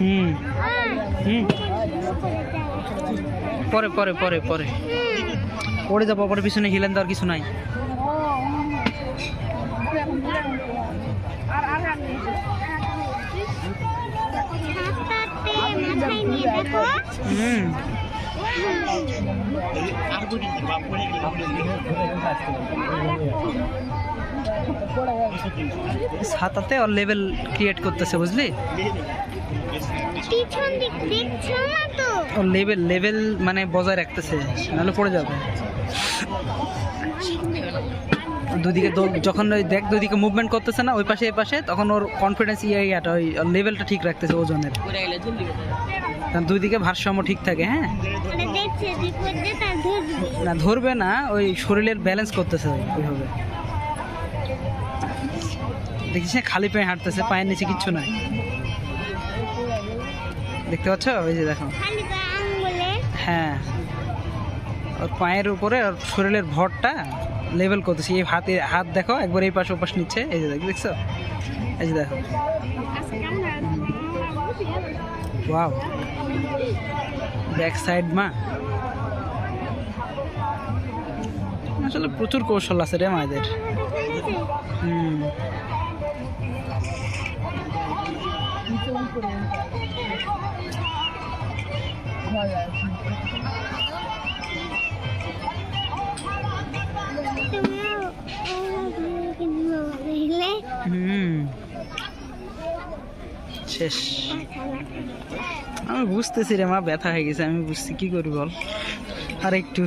হুম। হুম। পরে পরে পরে পরে। পড়ে যাব, পরে পিছনে হিলেন দেওয়ার কিছু নাই। হুম। ছাতাতে ওর লেভেল ক্রিয়েট করতেছে বুঝলি? পিছন দিক দেখছ না তো? ওর লেভেল লেভেল মানে বজায় রাখতেছে নাহলে পড়ে যাবে। দুদিকে যখন ওই দেখ দুদিকে মুভমেন্ট করতেছে না ওই পাশে এই পাশে তখন ওর কনফিডেন্স ইয়ে ইয়াটা ওই লেভেলটা ঠিক রাখতেছে ওজনের। দুদিকে ভারসাম্য ঠিক থাকে হ্যাঁ? মানে দেখছে বিপদ যে তার ধরবে। না ধরবে না ওই শরীরের ব্যালেন্স করতেছে ওইভাবে। দেখিস না, খালি পায়ে হাঁটতেছে পায়ের নিচে কিচ্ছু নাই। দেখতে পাচ্ছ? ওই যে দেখো। হ্যাঁ। ওর পায়ের উপরে ওর শরীরের ভরটা লেভেল করতেছি। এই হাতে হাত দেখো একবার এই পাশে ওপাশ নিচ্ছে। এই যে দেখো দেখছ? এই যে দেখো। ওয়াও ব্যাক সাইড মা। আসলে প্রচুর কৌশল আছে রে মায়েদের। হুম। শেষ। আমি বুঝতেছি রে মা ব্যথা হয়ে গেছে আমি বুঝছি কি করি বল? আর একটু